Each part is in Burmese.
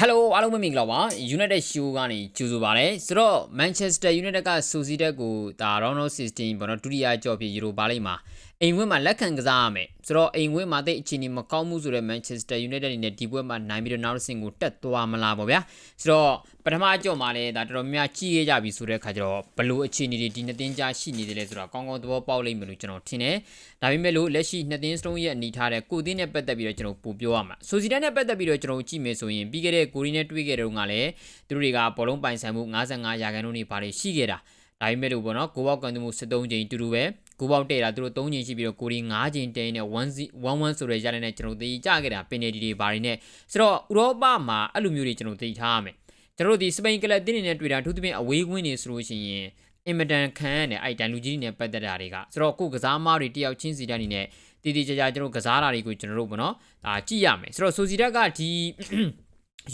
Hello အားလုံးပဲမင်္ဂလာပါ United Show ကနေကြိုဆိုပါရစေဆိုတော့ Manchester United က Sociedad ကိုဒါ Round of 16ဘောနော်ဒုတိယကြော့ဖြစ် Europa League မှာ အိမ်ဝင်းမှာလက်ခံကစားရမယ်ဆိုတော့အိမ်ဝင်းမှာတိတ်အခြေအနေမကောင်းမှုဆိုတော့ Manchester United အနေနဲ့ဒီပွဲမှာနိုင်ပြီးတော့နောက်တစ်ဆင့်ကိုတက်သွားမလားပေါ့ဗျာဆိုတော့ပထမအကြော့မှာလည်းဒါတော်တော်များများကြီးခဲ့ကြပြီဆိုတဲ့ခါကျတော့ဘလို့အခြေအနေတွေဒီနှစ်သင်းကြားရှိနေတယ်လဲဆိုတော့ကောင်းကောင်းသဘောပေါက်လိမ့်မယ်လို့ကျွန်တော်ထင်တယ်ဒါပေမဲ့လို့လက်ရှိနှစ်သင်းစလုံးရဲ့အနေထားတဲ့ကိုသင်းနဲ့ပတ်သက်ပြီးတော့ကျွန်တော်ပို့ပြောရမှာဆိုစီဒန်နဲ့ပတ်သက်ပြီးတော့ကျွန်တော်ကြည့်မယ်ဆိုရင်ပြီးခဲ့တဲ့ကိုရီနဲ့တွေ့ခဲ့တဲ့တုန်းကလည်းသူတို့တွေကဘောလုံးပိုင်ဆိုင်မှု55ရာခိုင်နှုန်းနေပါတွေရှိခဲ့တာဒါပေမဲ့လို့ပေါ့နော်ကိုပေါက်ကန်သူမှု73ချိန်တူတူပဲ ကိုပေါက်တဲ့တာသူတို့3ချိန်ရှိပြီးတော့ကိုရီ9ချိန်တဲနဲ့1 1ဆိုတဲ့ရတဲ့နဲ့ကျွန်တော်သိကြခဲ့တာပင်နယ်ဒီတွေဘာတွေနဲ့ဆိုတော့ဥရောပမှာအဲ့လိုမျိုးတွေကျွန်တော်သိထားရမယ်ကျွန်တော်တို့ဒီစပိန်ကလပ်တင်းနေနဲ့တွေ့တာအထူးသဖြင့်အဝေးကွင်းနေဆိုလို့ရှိရင်အင်မတန်ခံရတဲ့အဲ့တန်လူကြီးတွေနဲ့ပတ်သက်တာတွေကဆိုတော့ကိုကစားမားတွေတယောက်ချင်းစီတဲ့အနေနဲ့တည်တည်ကြကြကျွန်တော်ကစားတာတွေကိုကျွန်တော်တို့ပေါ့နော်ဒါကြည့်ရမယ်ဆိုတော့ဆိုစီဒက်ကဒီ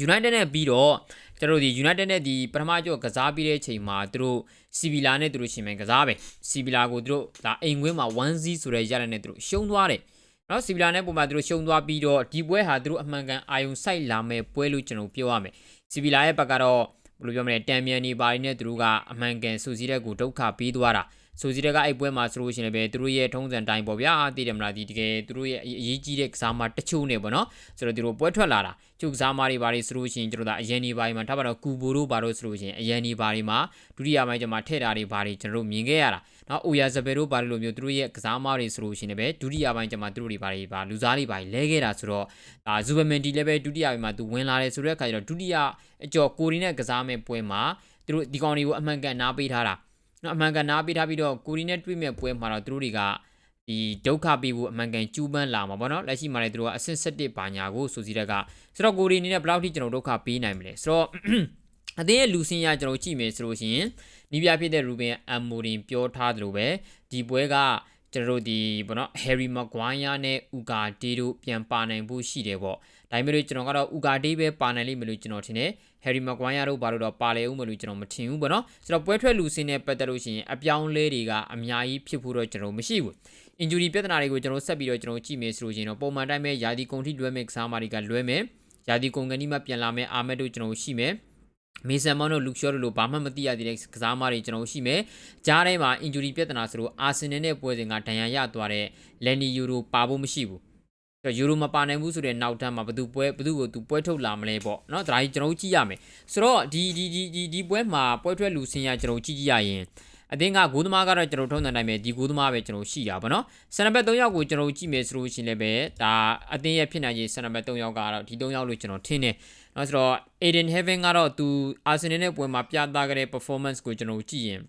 United နဲ့ပြီးတော့ကျွန်တော်တို့ဒီ United နဲ့ဒီပထမကြော့ကစားပြီးတဲ့အချိန်မှာသူတို့ Sibila နဲ့သူတို့ရှင်မယ်ကစားပဲ Sibila ကိုသူတို့ဒါအိမ်ခွင်းမှာ1-0ဆိုတဲ့ရတဲ့နဲ့သူတို့ရှုံးသွားတယ်နော် Sibila နဲ့ပုံမှန်သူတို့ရှုံးသွားပြီးတော့ဒီပွဲဟာသူတို့အမှန်ကန်အာယုံစိုက်လာမယ်ပွဲလို့ကျွန်တော်ပြောရမယ် Sibila ရဲ့ဘက်ကတော့ဘယ်လိုပြောမလဲတံမြန်နေပါရင်းနဲ့သူတို့ကအမှန်ကန်စူစီတဲ့ကိုဒုက္ခပေးသွားတာ ဆိုစီတဲ့ကအဲ့ပွဲမှာဆိုလို့ရှိရင်လည်းသူတို့ရဲ့ထုံးစံတိုင်းပေါ့ဗျာသိတယ်မလားဒီတကယ်သူတို့ရဲ့အရေးကြီးတဲ့ကစားမတချို့နေပေါ့နော်ဆိုတော့သူတို့ပွဲထွက်လာတာကျုပ်ကစားမတွေဘာတွေဆိုလို့ရှိရင်ကျွန်တော်တို့အရန်ဒီဘာတွေမှာထားပါတော့ကူဘိုတို့ဘာလို့ဆိုလို့ရှိရင်အရန်ဒီဘာတွေမှာဒုတိယပိုင်းကျမှထည့်တာတွေဘာတွေကျွန်တော်တို့မြင်ခဲ့ရတာနော်အိုယာဇပယ်တို့ဘာလို့လိုမျိုးသူတို့ရဲ့ကစားမတွေဆိုလို့ရှိရင်လည်းဒုတိယပိုင်းကျမှသူတို့တွေဘာတွေဘာလူစားတွေဘာတွေလဲခဲ့တာဆိုတော့ဒါဇူဘမန်ဒီလည်းပဲဒုတိယပိုင်းမှာသူဝင်လာတယ်ဆိုတဲ့အခါကျတော့ဒုတိယအကျော်ကိုရီနဲ့ကစားမဲ့ပွဲမှာသူတို့ဒီကောင်တွေကိုအမှန်ကန်နားပေးထားတာ နော်အမှန်ကန်နားပေးထားပြီးတော့ကိုရီနဲ့တွေ့မဲ့ပွဲမှာတော့သူတို့တွေကဒီဒုက္ခပေးဖို့အမှန်ကန်ကျူးပန်းလာမှာပေါ့နော်လက်ရှိမှာလည်းသူတို့ကအဆင့်7ဘာညာကိုဆိုစီတက်ကဆိုတော့ကိုရီအနေနဲ့ဘယ်လောက်ထိကျွန်တော်ဒုက္ခပေးနိုင်မလဲဆိုတော့အသင်းရဲ့လူစင်ရကျွန်တော်ကြည့်မယ်ဆိုလို့ရှိရင်နီးပြဖြစ်တဲ့ရူဘင်အမ်မိုရင်ပြောထားသလိုပဲဒီပွဲက ကျွန်တော်တို့ဒီဘောနော်ဟယ်ရီမကွိုင်းယာနဲ့ဥကာဒေးတို့ပြန်ပါနိုင်ဖို့ရှိတယ်ပေါ့ဒါပေမဲ့ကျွန်တော်ကတော့ဥကာဒေးပဲပါနိုင်လိမ့်မယ်လို့ကျွန်တော်ထင်တယ်ဟယ်ရီမကွိုင်းယာတို့ဘာလို့တော့ပါလေဦးမလို့ကျွန်တော်မထင်ဘူးပေါ့နော်ဆိုတော့ပွဲထွက်လူစင်းနဲ့ပတ်သက်လို့ရှိရင်အပြောင်းလဲတွေကအများကြီးဖြစ်ဖို့တော့ကျွန်တော်မရှိဘူး injury ပြဿနာတွေကိုကျွန်တော်ဆက်ပြီးတော့ကျွန်တော်ကြည့်မယ်ဆိုလို့ရှိရင်တော့ပုံမှန်တိုင်းပဲယာဒီကုံထိလွဲမဲ့ကစားမာတွေကလွဲမယ်ယာဒီကုံကနီးမှပြန်လာမယ်အာမက်တို့ကျွန်တော်ရှိမယ် မေဆန်မောင်တို့လူရှော့တို့လိုဘာမှမသိရသေးတဲ့ကစားမတွေကျွန်တော်ရှိမယ်။ကြားထဲမှာ injury ပြဿနာဆိုလို့အာဆင်နယ်နဲ့ပွဲစဉ်ကဒဏ်ရာရသွားတဲ့လန်နီယူရိုပါဖို့မရှိဘူး။ဆိုယူရိုမပါနိုင်ဘူးဆိုတဲ့နောက်တန်းမှာဘသူပွဲဘသူကိုသူပွဲထုတ်လာမလဲပေါ့နော်။ဒါကြီးကျွန်တော်ကြည့်ရမယ်။ဆိုတော့ဒီဒီဒီဒီဒီပွဲမှာပွဲထွက်လူစင်ရကျွန်တော်ကြည့်ကြည့်ရရင် အသင်းကဂိုးသမားကတော့ကျွန်တော်ထုံးတဲ့တိုင်းပဲဒီဂိုးသမားပဲကျွန်တော်ရှိတာပေါ့နော်ဆန်နံပါတ်3ယောက်ကိုကျွန်တော်ကြည့်မယ်ဆိုလို့ရှိရင်လည်းပဲဒါအသင်းရဲ့ဖြစ်နိုင်ခြေဆန်နံပါတ်3ယောက်ကတော့ဒီ3ယောက်လို့ကျွန်တော်ထင်တယ်နော်ဆိုတော့ Aiden Heaven ကတော့သူ Arsenal နဲ့ပွဲမှာပြသခဲ့တဲ့ performance ကိုကျွန်တော်ကြည့်ရင်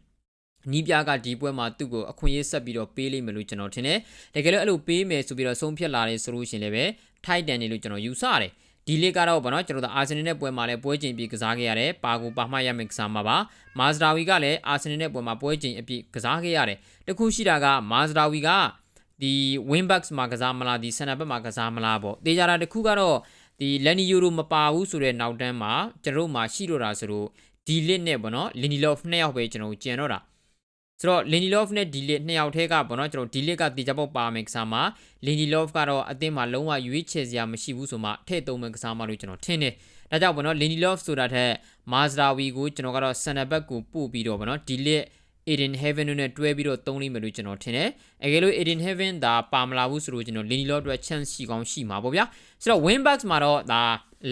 နီးပြကဒီပွဲမှာသူ့ကိုအခွင့်အရေးဆက်ပြီးတော့ပေးလိမ့်မယ်လို့ကျွန်တော်ထင်တယ်တကယ်လို့အဲ့လိုပေးမယ်ဆိုပြီးတော့ဆုံးဖြတ်လာတယ်ဆိုလို့ရှိရင်လည်းပဲ Titan နေလို့ကျွန်တော်ယူဆရတယ် ဒီလေးကတော့ဗောနော်ကျွန်တော်တို့အာဆင်နယ်နဲ့ပွဲမှာလည်းပွဲချိန်ပြီးကစားခဲ့ရတယ်ပါကူပါမှတ်ရမယ်ကစားမှာပါမာဇဒါဝီကလည်းအာဆင်နယ်နဲ့ပွဲမှာပွဲချိန်အပြည့်ကစားခဲ့ရတယ်တခုရှိတာကမာဇဒါဝီကဒီ win backs မှာကစားမလားဒီ center back မှာကစားမလားပေါ့တေးကြတာတခုကတော့ဒီလန်နီယိုရိုမပါဘူးဆိုတဲ့နောက်တန်းမှာကျွန်တော်တို့မှာရှိတော့တာဆိုတော့ဒီလစ်နဲ့ဗောနော်လင်နီလော့ဖ်နှစ်ယောက်ပဲကျွန်တော်ကြံတော့တာ ဆိုတော့ Lindelof နဲ့ Delete နှစ်ယောက်ထဲကပေါ့နော်ကျွန်တော် Delete ကတေချာပေါက်ပါမယ်ကစားမှာ Lindelof ကတော့အသင်းမှာလုံးဝရွေးချယ်စရာမရှိဘူးဆိုမှထည့်သုံးမယ်ကစားမှာလို့ကျွန်တော်ထင်တယ်။ဒါကြောင့်ပေါ့နော် Lindelof ဆိုတာထက် Mazraoui ကိုကျွန်တော်ကတော့ center back ကိုပို့ပြီးတော့ပေါ့နော် Delete Eden Heaven တို့နဲ့တွဲပြီးတော့သုံးလိမ့်မယ်လို့ကျွန်တော်ထင်တယ်။အကယ်လို့ Eden Heaven ဒါပါမလာဘူးဆိုတော့ကျွန်တော် Lindelof အတွက် chance ရှိကောင်းရှိမှာပေါ့ဗျာ။ဆိုတော့ wing backs မှာတော့ဒါ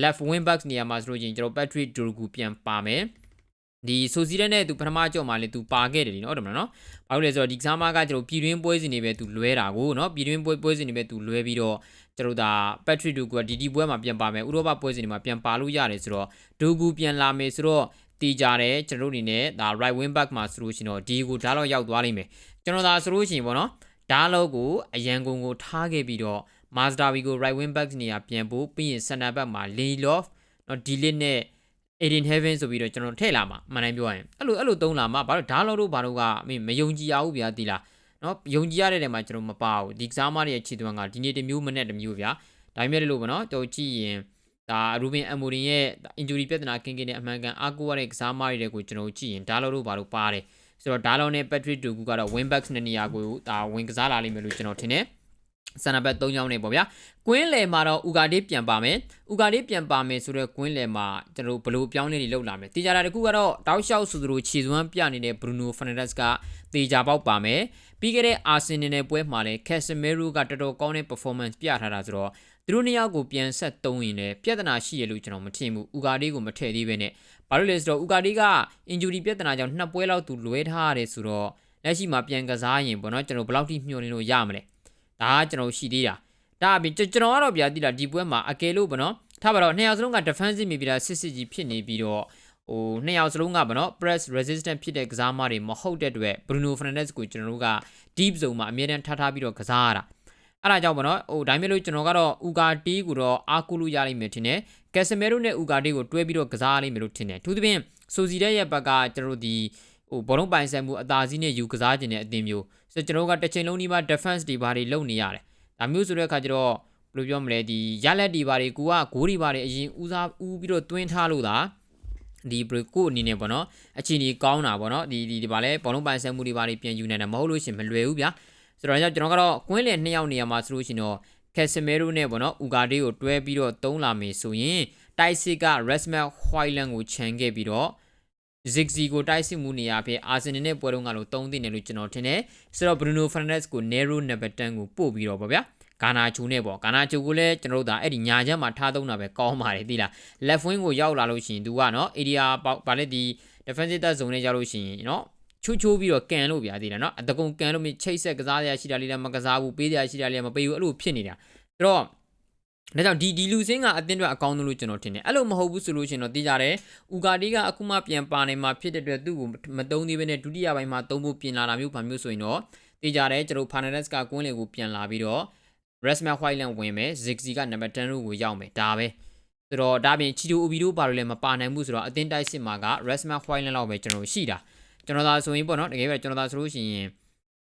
left wing backs နေရာမှာဆိုလို့ကျွန်တော် Patrick Dorgu ပြန်ပါမယ်။ ဒီဆိုစီရက်နဲ့သူပထမကြော့မှာလေသူပါခဲ့တယ်လीနော်ဟုတ်တယ်မလားနော်ဘာလို့လဲဆိုတော့ဒီကစားမကကျွန်တော်ပြည်တွင်းပွဲစဉ်တွေပဲသူလွဲတာကိုနော်ပြည်တွင်းပွဲပွဲစဉ်တွေပဲသူလွဲပြီးတော့ကျွန်တော်ဒါပက်ထရစ်ဒူကဒီဒီပွဲမှာပြန်ပါမယ်ဥရောပပွဲစဉ်တွေမှာပြန်ပါလို့ရတယ်ဆိုတော့ဒူဂူပြန်လာမယ်ဆိုတော့တီးကြတယ်ကျွန်တော်တို့အနေနဲ့ဒါ right wing back မှာဆိုလို့ရှိရင်တော့ဒီကိုဒါတော့ရောက်သွားလိမ့်မယ်ကျွန်တော်ဒါဆိုလို့ရှိရင်ပေါ့နော်ဒါလောက်ကိုအရန်ကုန်ကိုထားခဲ့ပြီးတော့ Mazda V ကို right wing back နေရာပြန်ဖို့ပြီးရင် center back မှာ Lindelof နော်ဒီလစ်နဲ့ Aiden Heaven ဆိုပြီးတော့ကျွန်တော်ထည့်လာမှာမှန်တိုင်းပြောရရင်အဲ့လိုအဲ့လိုသုံးလာမှာဘာလို့ဓာတ်လောက်တို့ဘာလို့ကအမေမယုံကြည်ရဘူးဗျာဒီလားနော်ယုံကြည်ရတဲ့နေရာမှာကျွန်တော်မပါဘူးဒီကစားမတွေရဲ့ခြေသွမ်းကဒီနေ့တစ်မျိုးမနဲ့တစ်မျိုးဗျာဒါပေမဲ့လို့ပေါ့နော်တော်ကြည့်ရင်ဒါရူဘင်အမိုရင်ရဲ့ injury ပြဿနာကင်းကင်းနဲ့အမှန်ကန်အားကိုးရတဲ့ကစားမတွေကိုကျွန်တော်ကြည့်ရင်ဓာတ်လောက်တို့ဘာလို့ပါတယ်ဆိုတော့ဓာတ်လောက်နဲ့ Patrick Dogu ကတော့ win backs နဲ့နေရာကိုဒါဝင်ကစားလာလိမ့်မယ်လို့ကျွန်တော်ထင်တယ် ဆန်နဘတ်3ချောင်းနေပေါ့ဗျာကွင်းလယ်မှာတော့ဥကာဒေးပြန်ပါမယ်ဥကာဒေးပြန်ပါမယ်ဆိုတော့ကွင်းလယ်မှာကျွန်တော်တို့ဘယ်လိုပြောင်းလဲတွေလုပ်လာမလဲတေချာတာတခုကတော့တောက်လျှောက်ဆိုသလိုခြေစွမ်းပြနေတဲ့ဘရူနိုဖာနန်ဒက်စ်ကတေချာပေါက်ပါမယ်ပြီးခဲ့တဲ့အာဆင်နယ်နယ်ပွဲမှာလည်းကက်ဆမီရိုကတော်တော်ကောင်းတဲ့ performance ပြထားတာဆိုတော့သူတို့နှစ်ယောက်ကိုပြန်ဆက်သုံးရင်လည်းပြဿနာရှိရလို့ကျွန်တော်မထင်ဘူးဥကာဒေးကိုမထည့်သေးပဲနဲ့ဘာလို့လဲဆိုတော့ဥကာဒေးက injury ပြဿနာကြောင့်နှစ်ပွဲလောက်သူလွဲထားရတယ်ဆိုတော့လက်ရှိမှာပြန်ကစားရင်ပေါ့နော်ကျွန်တော်ဘယ်လောက်ထိမျှော်လင့်လို့ရမလဲ ဒါကကျွန်တော်ရှိသေးတာဒါအပြင်ကျွန်တော်ကတော့ဗျာတိတာဒီပွဲမှာအကယ်လို့ပေါ့နော်ထားပါတော့နှစ်ယောက်စလုံးက defensive မိပြီးတာစစ်စစ်ကြီးဖြစ်နေပြီးတော့ဟိုနှစ်ယောက်စလုံးကဗောနော် press resistant ဖြစ်တဲ့ကစားမတွေမဟုတ်တဲ့အတွက် Bruno Fernandes ကိုကျွန်တော်တို့က deep zone မှာအမြဲတမ်းထားထားပြီးတော့ကစားရတာအဲ့ဒါကြောင့်ဗောနော်ဟိုဒါမျိုးလို့ကျွန်တော်ကတော့ Uga T ကိုတော့အားကိုးလို့ရလိမ့်မယ်ထင်တယ် Casemiro နဲ့ Uga T ကိုတွဲပြီးတော့ကစားရလိမ့်မယ်လို့ထင်တယ်သူသဖြင့်ဆိုစီတဲ့ရဲ့ဘက်ကကျွန်တော်တို့ဒီဟိုဘောလုံးပိုင်ဆိုင်မှုအသာစီးနဲ့ယူကစားခြင်းတဲ့အသင်းမျိုး ဆိုတော့ကျွန်တော်ကတစ်ချိန်လုံးဒီမှာ defense တွေဘာတွေလုပ်နေရတယ်ဒါမျိုးဆိုတဲ့အခါကျတော့ဘယ်လိုပြောမလဲဒီရလက်ဒီဘာတွေကိုကဂိုးဒီဘာတွေအရင်ဦးစားဦးပြီးတော့တွင်းထားလို့သာဒီဘရကိုအနေနဲ့ပေါ့နော်အချိန်ကြီးကောင်းတာပေါ့နော်ဒီဒီဒီဘာလဲဘောလုံးပိုင်ဆိုင်မှုတွေဘာတွေပြန်ယူနိုင်တယ်မဟုတ်လို့ရှင်မလွယ်ဘူးဗျာဆိုတော့ကျွန်တော်ကတော့ကွင်းလယ်နှစ်ယောက်နေရာမှာဆိုလို့ရှင်တော့ကက်ဆမီရိုနဲ့ပေါ့နော်ဥကာဒေးကိုတွဲပြီးတော့သုံးလာမယ်ဆိုရင်တိုက်စစ်က Resmel Hoyland ကိုခြံခဲ့ပြီးတော့ Ziggy ကိုတိုက်စစ်မှုနေရာဖြစ်အာဆင်နယ်နဲ့ပွဲတုန်းကလို့သုံးသိတယ်လို့ကျွန်တော်ထင်တယ်ဆိုတော့ Bruno Fernandes ကို Nero number 10ကိုပို့ပြီးတော့ပေါ့ဗျာဂါနာချူနဲ့ပေါ့ဂါနာချူကိုလည်းကျွန်တော်တို့ဒါအဲ့ဒီညာချက်မှာထားသုံးတာပဲကောင်းပါတယ်သိလား left wing ကိုရောက်လာလို့ရှိရင် तू ကနော် area ပေါ့ဗာလဲဒီ defensive third zone နဲ့ရောက်လို့ရှိရင်နော်ချိုးချိုးပြီးတော့ကန်လို့ဗျာသိလားနော်အတကုံကန်လို့မချိတ်ဆက်ကစားရရှိတာလေးလည်းမကစားဘူးပေးရရှိတာလေးလည်းမပေးဘူးအဲ့လိုဖြစ်နေတာအဲ့တော့ ဒါကြောင့်ဒီဒီလူစင်းကအတင်းအတွက်အကောင်းဆုံးလို့ကျွန်တော်ထင်တယ်အဲ့လိုမဟုတ်ဘူးဆိုလို့ရှင်တော့သိကြတယ်ဥကာတီကအခုမှပြန်ပါနေမှာဖြစ်တဲ့အတွက်သူ့ကိုမတုံးသေးဘဲနဲ့ဒုတိယပိုင်းမှာသုံးဖို့ပြင်လာတာမျိုးဘာမျိုးဆိုရင်တော့သိကြတယ်ကျွန်တော်ဖာနယ်ဒက်စ်ကကွင်းလင်ကိုပြန်လာပြီးတော့ Resma Whiteland ဝင်မယ် Ziggy ကနံပါတ်10လို့ကိုရောက်မယ်ဒါပဲဆိုတော့ဒါပြင်ချီတိုအိုဘီတို့ဘာလို့လဲမပါနိုင်ဘူးဆိုတော့အတင်းတိုက်စစ်မှာက Resma Whiteland လောက်ပဲကျွန်တော်ရှိတာကျွန်တော်သာဆိုရင်ပေါ့နော်တကယ်ပဲကျွန်တော်သာဆိုလို့ရှိရင်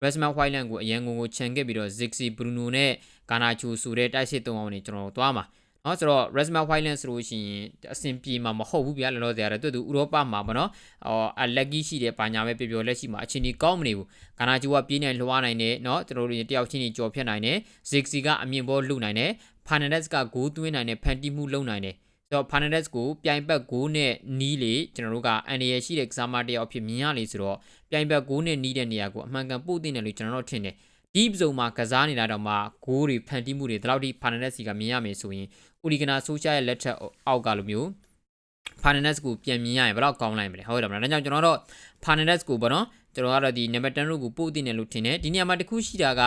Resma Whiteland ကိုအရန်ကုန်ကိုခြံခဲ့ပြီးတော့ Ziggy Bruno နဲ့ ဂါနာချူဆိုတဲ့တိုက်စစ်သုံးအောင်နေကျွန်တော်သွားမှာနော်ဆိုတော့ Resma Whiteland ဆိုလို့ရှိရင်အဆင်ပြေမှာမဟုတ်ဘူးဗျာလောလောဆယ်ရတယ်သူသူဥရောပမှာပေါ့နော်အော်အလက်ကြီးရှိတယ်ဘာညာပဲပြောပြောလက်ရှိမှာအချင်းကြီးကောင်းမနေဘူးဂါနာချူကပြေးနေလွှားနိုင်တယ်နော်ကျွန်တော်တို့တယောက်ချင်းကြီးကြော်ဖြတ်နိုင်တယ် Ziggy ကအမြင့်ဘောလုနိုင်တယ် Fernandes ကဂိုးသွင်းနိုင်တယ်ဖန်တီးမှုလုပ်နိုင်တယ်ဆိုတော့ Fernandes ကိုပြိုင်ဘက်ဂိုးနဲ့နီးလေကျွန်တော်တို့ကအန်ဒီရရှိတဲ့ကစားမတယောက်ဖြစ်မြင်ရလေဆိုတော့ပြိုင်ဘက်ဂိုးနဲ့နီးတဲ့နေရာကိုအမှန်ကန်ပို့တင်တယ်လို့ကျွန်တော်တို့ထင်တယ် deep zone မှာကစားနေတာတော့မှဂိုးတွေဖန်တီးမှုတွေဒီလောက်ထိ Fernandes စီကမြင်ရမယ်ဆိုရင် Uligana Solskjaer ရဲ့လက်ထက်အောက်ကလိုမျိုး Fernandes ကိုပြန်မြင်ရရင်ဘယ်တော့ကောင်းလိုက်မလဲဟုတ်တယ်မလားဒါကြောင့်ကျွန်တော်တို့ Fernandes ကိုပေါ့နော်ကျွန်တော်ကတော့ဒီ number 10လို့ကိုပို့တင်တယ်လို့ထင်တယ်ဒီနေရာမှာတခုရှိတာက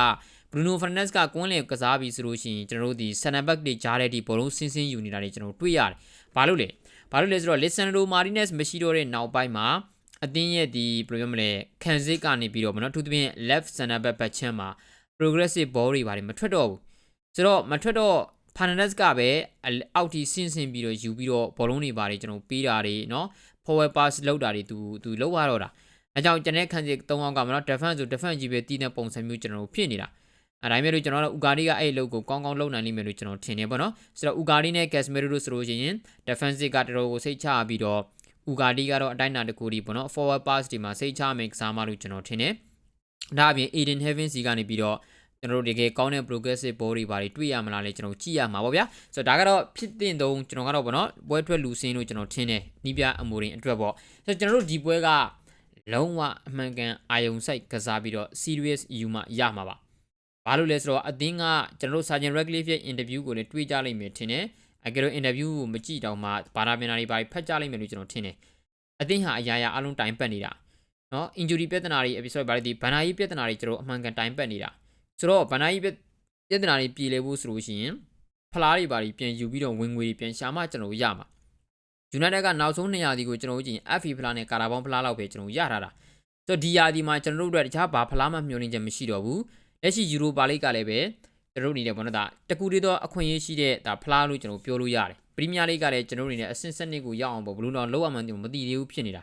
Bruno Fernandes ကကွန်းလင်ကစားပြီးဆိုလို့ရှိရင်ကျွန်တော်တို့ဒီ center back တွေကြားတဲ့ဒီဘောလုံးဆင်းဆင်းယူနေတာတွေကျွန်တော်တွေ့ရတယ်ဘာလို့လဲဘာလို့လဲဆိုတော့ Lisandro Martinez မရှိတော့တဲ့နောက်ပိုင်းမှာ အသင်းရဲ့ဒီဘယ်လိုပြောမလဲခံစစ်ကနေပြီးတော့ဗောနော်သူသဖြင့် left center back ဘက်ချမ်းမှာ progressive ball တွေပါတယ်မထွက်တော့ဘူးဆိုတော့မထွက်တော့ Fernandes ကပဲအောက်တီဆင်းဆင်းပြီးတော့ယူပြီးတော့ဘောလုံးတွေပါတယ်ကျွန်တော်ပေးတာတွေเนาะ forward pass လောက်တာတွေသူသူလောက်ရတော့တာအဲကြောင့်ကျွန်တဲ့ခံစစ်၃အောင်ကမနော် defense ဆို defense ကြီးပဲတည်တဲ့ပုံစံမျိုးကျွန်တော်ဖြစ်နေတာအဲဒါပေမဲ့လို့ကျွန်တော်တို့ဥကာဒီကအဲ့အလုပ်ကိုကောင်းကောင်းလုပ်နိုင်လိမ့်မယ်လို့ကျွန်တော်ထင်နေပါတော့ဆိုတော့ဥကာဒီနဲ့ Casemiro တို့ဆိုလို့ရှိရင် defensive ကတော်တော်ကိုစိတ်ချပြီးတော့ ဥကာဒီကတော့အတိုင်းအတာတစ်ခုဒီပေါ့နော် forward pass ဒီမှာစိတ်ချမယ်ကစားမလို့ကျွန်တော်ထင်တယ်ဒါအပြင် Eden Heaven စီကနေပြီးတော့ကျွန်တော်တို့တကယ်ကောင်းတဲ့ progressive ball တွေပါတွေတွေ့ရမလားလဲကျွန်တော်ကြည့်ရမှာပေါ့ဗျာဆိုတော့ဒါကတော့ဖြစ်တဲ့တုံးကျွန်တော်ကတော့ဗောနော်ပွဲထွက်လူစင်းလို့ကျွန်တော်ထင်တယ်နီးပြအမိုရင်အတွက်ပေါ့ဆိုတော့ကျွန်တော်တို့ဒီပွဲကလုံးဝအမှန်ကန်အာယုံစိုက်ကစားပြီးတော့ serious ယူမှရမှာပါဘာလို့လဲဆိုတော့အသင်းကကျွန်တော်တို့ Sergeant Radcliffe ရဲ့ interview ကိုလည်းတွေ့ကြလိမ့်မယ်ထင်တယ် အကယ်လို့ interview ကိုမကြည့်တော့မှဘာသာပြန်တာတွေပါဖတ်ကြလိမ့်မယ်လို့ကျွန်တော်ထင်တယ်အသင်းဟာအရာရာအလုံးတိုင်ပတ်နေတာနော် injury ပြဿနာတွေ episode ဘာလဲဒီဘန်နာကြီးပြဿနာတွေကျွန်တော်အမှန်ကန်တိုင်ပတ်နေတာဆိုတော့ဘန်နာကြီးပြဿနာတွေပြည်လဲဖို့ဆိုလို့ရှိရင်ဖလားတွေပါတွေပြန်ယူပြီးတော့ဝင်ငွေတွေပြန်ရှာမှကျွန်တော်ရမှာ United ကနောက်ဆုံး200ဒီကိုကျွန်တော်တို့ကြည့်ရင် FA ဖလားနဲ့ကာရာဘောင်းဖလားလောက်ပဲကျွန်တော်ရထားတာဆိုတော့ဒီယာဒီမှာကျွန်တော်တို့အတွက်တခြားဘာဖလားမှမျှော်လင့်ချက်မရှိတော့ဘူးလက်ရှိယူရိုပါလိကလည်းပဲ ကျွန်တော်တို့အနေနဲ့ဘောနော်ဒါတကူတည်းသောအခွင့်အရေးရှိတဲ့ဒါဖလားလို့ကျွန်တော်ပြောလို့ရတယ်ပရီးမီးယားလိကလည်းကျွန်တော်တို့အနေနဲ့အဆင့်စနစ်ကိုရောက်အောင်ပေါ့ဘလူးတော့လောက်အောင်မသိသေးဘူးဖြစ်နေတာ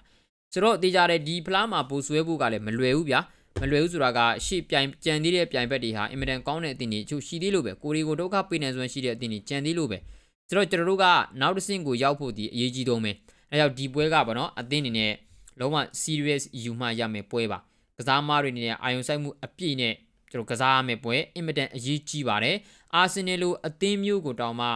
ဆိုတော့တေးကြတဲ့ဒီဖလားမှာပိုဆွဲဖို့ကလည်းမလွယ်ဘူးဗျာမလွယ်ဘူးဆိုတာကရှေ့ပြိုင်ကြံသေးတဲ့ပြိုင်ဘက်တွေဟာအင်မတန်ကောင်းတဲ့အသင်းတွေချို့ရှိသေးလို့ပဲကိုရီကိုဒုက္ခပေးနေစွမ်းရှိတဲ့အသင်းတွေကြံသေးလို့ပဲဆိုတော့ကျွန်တော်တို့ကနောက်တစ်ဆင့်ကိုရောက်ဖို့ဒီအရေးကြီးဆုံးပဲအဲကြောင့်ဒီပွဲကပေါ့နော်အသင်းအနေနဲ့လုံးဝ serious ယူမှရမယ်ပွဲပါကစားမားတွေအနေနဲ့အာယုံဆိုင်မှုအပြည့်နဲ့ ကျွန်တော်ကစားရမယ့်ပွဲအင်မတန်အရေးကြီးပါတယ်အာဆင်နယ်လိုအသင်းမျိုးကိုတောင်မှ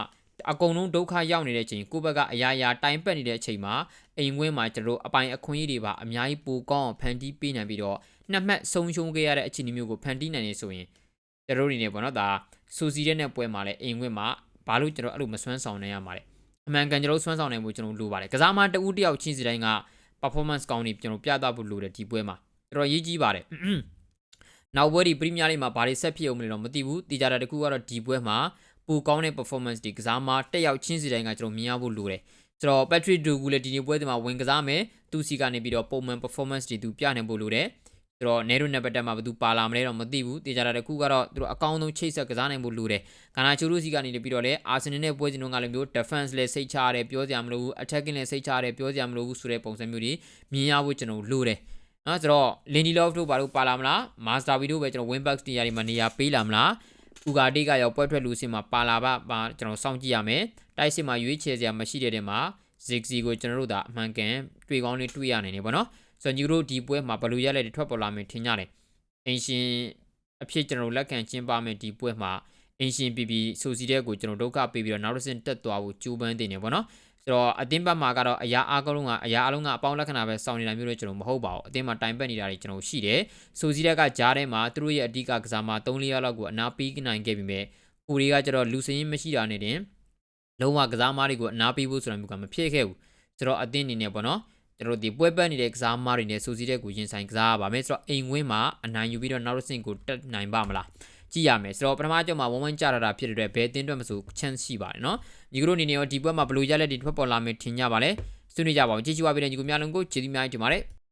အကုန်လုံးဒုက္ခရောက်နေတဲ့အချိန်ကိုယ့်ဘက်ကအရာရာတိုင်ပတ်နေတဲ့အချိန်မှာအိမ်ဝင်းမှာကျွန်တော်တို့အပိုင်အခွင့်အရေးတွေပါအများကြီးပိုကောင်းအောင်ဖန်တီးပေးနိုင်ပြီးတော့နှစ်မှတ်ဆုံးရှုံးခဲ့ရတဲ့အခြေအနေမျိုးကိုဖန်တီးနိုင်နေဆိုရင်ကျွန်တော်တို့အနေနဲ့ပေါ့နော်ဒါစူစီတဲ့နဲ့ပွဲမှာလည်းအိမ်ဝင်းမှာဘာလို့ကျွန်တော်အဲ့လိုမစွမ်းဆောင်နိုင်ရမှာလဲအမှန်ကန်ကျွန်တော်တို့စွမ်းဆောင်နိုင်မှုကျွန်တော်လိုပါတယ်ကစားမတဦးတယောက်ချင်းစီတိုင်းက performance ကောင်းနေကျွန်တော်ပြသဖို့လိုတယ်ဒီပွဲမှာတော်တော်ရေးကြီးပါတယ် နောက်ပွဲဒီပရီးမီးယားလိမှာဘာတွေဆက်ဖြစ်အောင်မလဲတော့မသိဘူးတီကြတာတခုကတော့ဒီပွဲမှာပိုကောင်းတဲ့ performance တွေကစားမတက်ရောက်ချင်းစီတိုင်းကကျွန်တော်မြင်ရဖို့လိုတယ်ဆိုတော့ Patrick Dogu လည်းဒီနေ့ပွဲဒီမှာဝင်ကစားမယ်သူစီကနေပြီးတော့ပုံမှန် performance တွေသူပြနိုင်ဖို့လိုတယ်ဆိုတော့ Nero နဲ့ပတ်သက်မှာဘယ်သူပါလာမလဲတော့မသိဘူးတေချာတာတခုကတော့သူတို့အကောင်းဆုံးချိတ်ဆက်ကစားနိုင်ဖို့လိုတယ်ဂါနာချိုရိုစီကနေပြီးတော့လည်း Arsenal နဲ့ပွဲစဉ်တုန်းကလည်းမျိုး defense လည်းစိတ်ချရတယ်ပြောစရာမလိုဘူး attacking လည်းစိတ်ချရတယ်ပြောစရာမလိုဘူးဆိုတဲ့ပုံစံမျိုးတွေမြင်ရဖို့ကျွန်တော်လိုတယ် နော်ဆိုတော့ Lindelof တို့ဘာလို့ပါလာမလား Master V တို့ပဲကျွန်တော် Winback နေရာတွေမှာနေရာပေးလာမလားဥကာတေးကရောက်ပွဲထွက်လူစင်မှာပါလာပါပါကျွန်တော်စောင့်ကြည့်ရမယ်တိုက်စစ်မှာရွေးချယ်စရာမရှိတဲ့တဲ့မှာ Ziggy ကိုကျွန်တော်တို့ဒါအမှန်ကန်တွေ့ကောင်းလေးတွေ့ရနိုင်နေပေါ့နော်ဆိုတော့ညီတို့ဒီပွဲမှာဘယ်လိုရလဲထွက်ပေါ်လာမယ်ထင်ကြတယ်အင်ရှင်အဖြစ်ကျွန်တော်လက်ခံကျင်းပမယ်ဒီပွဲမှာအင်ရှင်ပြည်ပြည်ဆိုစီတဲ့ကိုကျွန်တော်ဒုက္ခပေးပြီးတော့နောက်တစ်ဆင့်တက်သွားဖို့ကြိုးပမ်းတင်နေပေါ့နော် ဆိုတော့အတင်းဘက်မှာကတော့အရာအားကောင်းကအရာအလုံးကအပေါင်းလက္ခဏာပဲစောင့်နေတာမျိုးတွေကျွန်တော်မဟုတ်ပါဘူးအတင်းမှာတိုင်ပတ်နေတာတွေကျွန်တော်ရှိတယ်ဆိုစီတဲ့ကကြားထဲမှာသူတို့ရဲ့အဓိကကစားမှာ3-4ရက်လောက်ကိုအနာပေးနိုင်ခဲ့ပြီးမြဲကိုရီကကျတော့လူစင်းမရှိတာနဲ့တင်လုံးဝကစားမားတွေကိုအနာပေးဖို့ဆိုတာမျိုးကမဖြစ်ခဲ့ဘူးဆိုတော့အတင်းအနေနဲ့ပေါ့နော်ကျွန်တော်ဒီပွဲပတ်နေတဲ့ကစားမားတွေနဲ့စူစီတဲ့ကိုရင်ဆိုင်ကစားရပါမယ်ဆိုတော့အိမ်ဝင်းမှာအနိုင်ယူပြီးတော့နောက်တစ်ဆင့်ကိုတက်နိုင်ပါမလား ကြည့်ရမယ်ဆိုတော့ပထမကြောက်မှာဝန်းဝန်းကြရတာဖြစ်တဲ့အတွက်ဘယ်တင်းအတွက်မဆို chance ရှိပါတယ်နော်ညီကတို့အနေနဲ့ရောဒီပွဲမှာဘယ်လိုရလက်တွေထွက်ပေါ်လာမယ်ထင်ကြပါလဲဆွေးနွေးကြပါဦးကြည့်ကြပါပြီးတဲ့ညီကများလုံးကိုကျေးဇူးများတင်ပါတယ်